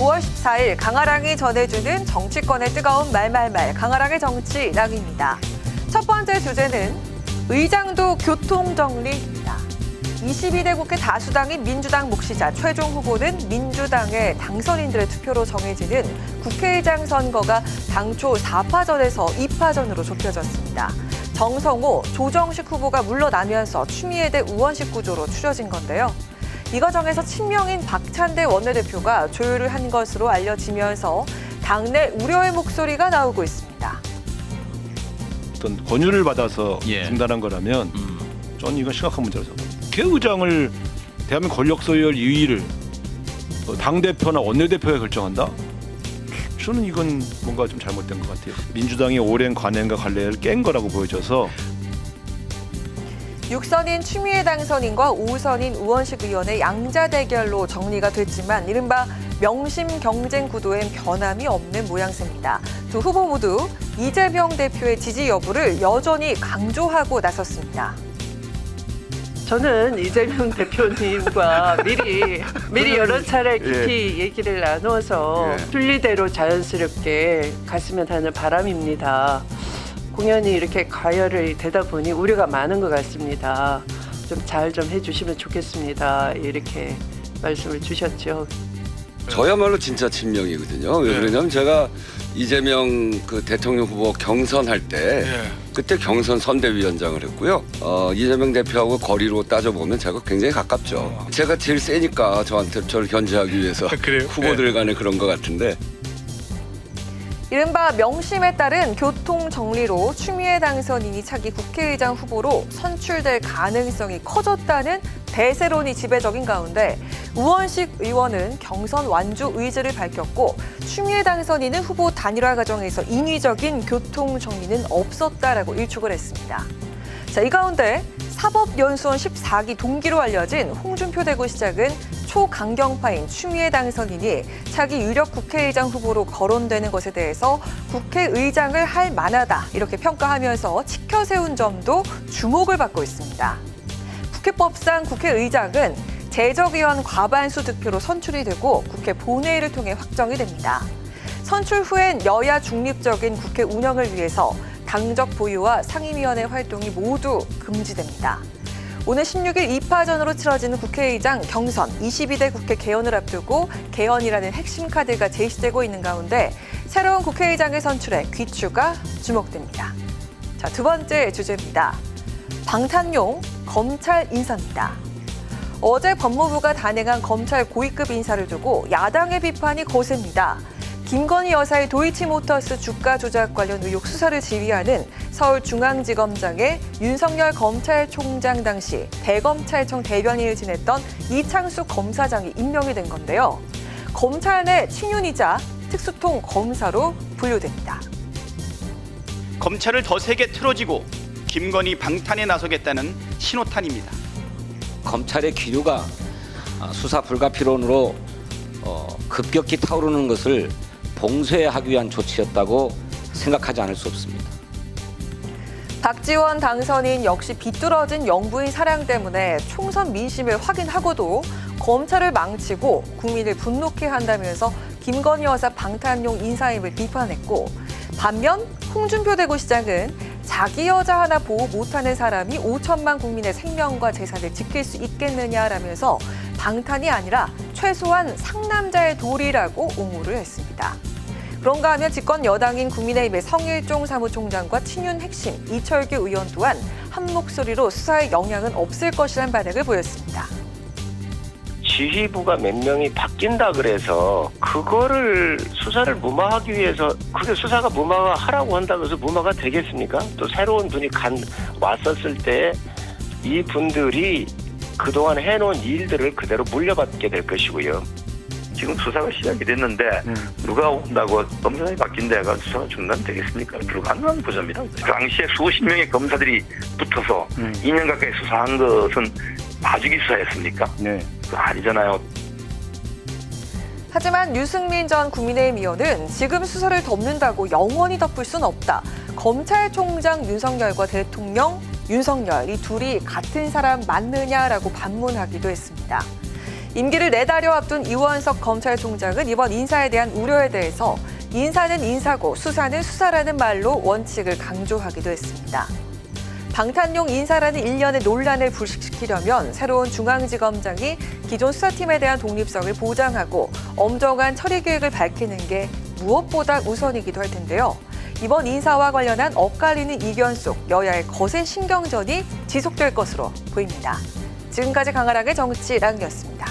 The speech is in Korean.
5월 14일 강아랑이 전해주는 정치권의 뜨거운 말말말 강아랑의 정치랑입니다. 첫 번째 주제는 의장도 교통정리입니다. 22대 국회 다수당인 민주당 몫이자 최종 후보는 민주당의 당선인들의 투표로 정해지는 국회의장 선거가 당초 4파전에서 2파전으로 좁혀졌습니다. 정성호, 조정식 후보가 물러나면서 추미애 대 우원식 구조로 추려진 건데요. 이 과정에서 친명인 박찬대 원내대표가 조율을 한 것으로 알려지면서 당내 우려의 목소리가 나오고 있습니다. 어떤 권유를 받아서 예. 중단한 거라면 음. 저는 이건 심각한 문제라고 생각합니다. 국회의장을 대한민국 권력 소유의 2위를 당 대표나 원내 대표가 결정한다? 저는 이건 뭔가 좀 잘못된 것 같아요. 민주당이 오랜 관행과 관례를 깬 거라고 보여져서 6선인 추미애 당선인과 5선인 우원식 의원의 양자 대결로 정리가 됐지만 이른바 명심 경쟁 구도엔 변함이 없는 모양새입니다. 두 후보 모두 이재명 대표의 지지 여부를 여전히 강조하고 나섰습니다. 저는 이재명 대표님과 미리 미리 여러 차례 깊이 얘기를 나눠서 예. 순리대로 자연스럽게 갔으면 하는 바람입니다. 공연이 이렇게 가열이 되다 보니 우려가 많은 것 같습니다. 좀 잘 좀 해주시면 좋겠습니다. 이렇게 말씀을 주셨죠. 저야말로 진짜 친명이거든요. 왜 네. 그러냐면 제가 이재명 그 대통령 후보 경선할 때 예. 그때 경선 선대위원장을 했고요. 어, 이재명 대표하고 거리로 따져보면 제가 굉장히 가깝죠. 제가 제일 세니까 저한테 저를 견제하기 위해서 아, 그래요? 후보들 간에 그런 것 같은데 이른바 명심에 따른 교통 정리로 추미애 당선인이 차기 국회의장 후보로 선출될 가능성이 커졌다는 대세론이 지배적인 가운데 우원식 의원은 경선 완주 의지를 밝혔고 추미애 당선인은 후보 단일화 과정에서 인위적인 교통 정리는 없었다라고 일축을 했습니다. 자, 이 가운데 사법연수원 14기 동기로 알려진 홍준표 대구시장은 초강경파인 추미애 당선인이 차기 유력 국회의장 후보로 거론되는 것에 대해서 국회의장을 할 만하다 이렇게 평가하면서 치켜 세운 점도 주목을 받고 있습니다. 국회법상 국회의장은 재적의원 과반수 득표로 선출이 되고 국회 본회의를 통해 확정이 됩니다. 선출 후엔 여야 중립적인 국회 운영을 위해서 당적 보유와 상임위원회 활동이 모두 금지됩니다. 오늘 16일 2파전으로 치러지는 국회의장 경선 22대 국회 개헌을 앞두고 개헌이라는 핵심 카드가 제시되고 있는 가운데 새로운 국회의장의 선출에 귀추가 주목됩니다. 자, 두 번째 주제입니다. 방탄용 검찰 인사입니다. 어제 법무부가 단행한 검찰 고위급 인사를 두고 야당의 비판이 거셉니다. 김건희 여사의 도이치모터스 주가 조작 관련 의혹 수사를 지휘하는 서울중앙지검장의 윤석열 검찰총장 당시 대검찰청 대변인을 지냈던 이창수 검사장이 임명이 된 건데요. 검찰 내 친윤이자 특수통 검사로 분류됩니다. 검찰을 더 세게 틀어지고 김건희 방탄에 나서겠다는 신호탄입니다. 검찰의 기류가 아, 수사 불가피론으로 어, 급격히 타오르는 것을 봉쇄하기 위한 조치였다고 생각하지 않을 수 없습니다. 박지원 당선인 역시 비뚤어진 영부인 사랑 때문에 총선 민심을 확인하고도 검찰을 망치고 국민을 분노케 한다면서 김건희 여사 방탄용 인사임을 비판했고 반면 홍준표 대구시장은 자기 여자 하나 보호 못하는 사람이 5천만 국민의 생명과 재산을 지킬 수 있겠느냐라면서 방탄이 아니라 최소한 상남자의 도리라고 옹호를 했습니다. 그런가 하면 집권 여당인 국민의힘의 성일종 사무총장과 친윤 핵심 이철규 의원 또한 한 목소리로 수사에 영향은 없을 것이라는 반응을 보였습니다. 지휘부가 몇 명이 바뀐다 그래서 그거를 수사를 무마하기 위해서 그게 수사가 무마하라고 한다고 해서 무마가 되겠습니까? 또 새로운 분이 간 왔었을 때 이 분들이 그동안 해놓은 일들을 그대로 물려받게 될 것이고요. 지금 수사가 시작이 됐는데 누가 온다고 검사장이 바뀐 데가 수사가 중단되겠습니까? 불가능한 구조입니다. 그 당시에 수십 명의 검사들이 붙어서 2년 가까이 수사한 것은 봐주기 수사였습니까? 네. 아니잖아요. 하지만 유승민 전 국민의힘 의원은 지금 수사를 덮는다고 영원히 덮을 순 없다. 검찰총장 윤석열과 대통령 윤석열 이 둘이 같은 사람 맞느냐라고 반문하기도 했습니다. 임기를 네달여 앞둔 이원석 검찰총장은 이번 인사에 대한 우려에 대해서 인사는 인사고 수사는 수사라는 말로 원칙을 강조하기도 했습니다. 방탄용 인사라는 일련의 논란을 불식시키려면 새로운 중앙지검장이 기존 수사팀에 대한 독립성을 보장하고 엄정한 처리 계획을 밝히는 게 무엇보다 우선이기도 할 텐데요. 이번 인사와 관련한 엇갈리는 이견 속 여야의 거센 신경전이 지속될 것으로 보입니다. 지금까지 강아랑의 정치 랑이었습니다.